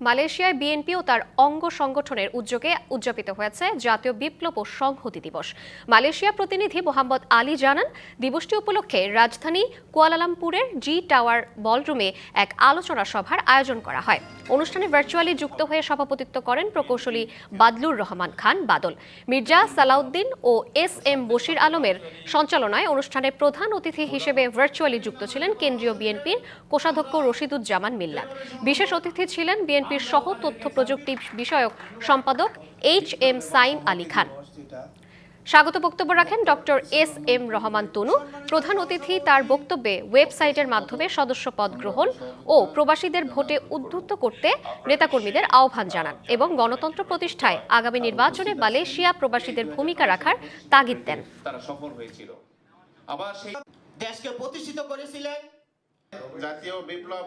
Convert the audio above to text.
মালয়েশিয়ায় বিএনপি ও তার অঙ্গ সংগঠনের উদ্যোগে উদযাপিত হয়েছে জাতীয় বিপ্লব ও সংহতি দিবস। মালয়েশিয়া প্রতিনিধি মোহাম্মদ আলী জানান, দিবসটি উপলক্ষে রাজধানী কুয়ালালামপুরের জি টাওয়ার বলরুমে এক আলোচনা সভার আয়োজন করা হয়। অনুষ্ঠানে ভার্চুয়ালি যুক্ত হয়ে সভাপতিত্ব করেন প্রকৌশলী বাদলুর রহমান খান বাদল। মির্জা সালাউদ্দিন ও এস এম বশির আলমের সঞ্চালনায় অনুষ্ঠানে প্রধান অতিথি হিসেবে ভার্চুয়ালি যুক্ত ছিলেন কেন্দ্রীয় বিএনপির কোষাধ্যক্ষ রশিদুজ্জামান মিল্লাত। বিশেষ অতিথি ছিলেন বিএনপির সহ তথ্য প্রযুক্তি বিষয়ক সম্পাদক এইচ এম সাইম আলী খান। স্বাগত বক্তব্য রাখেন doctor S M Rahman Tanu প্রধান অতিথি তার বক্তব্যে ওয়েবসাইটের মাধ্যমে সদস্য পদ গ্রহণ ও প্রবাসীদের ভোটে উদ্বুদ্ধ করতে নেতাকর্মীদের আহ্বান জানান এবং গণতন্ত্র প্রতিষ্ঠায় আগামী নির্বাচনে মালয়েশিয়া প্রবাসীদের ভূমিকা রাখার তাগিদ দেন। তারা সফল হয়েছিল। আবার সেই দেশকে প্রতিষ্ঠিত করেছিলেন। জাতীয় বিপ্লব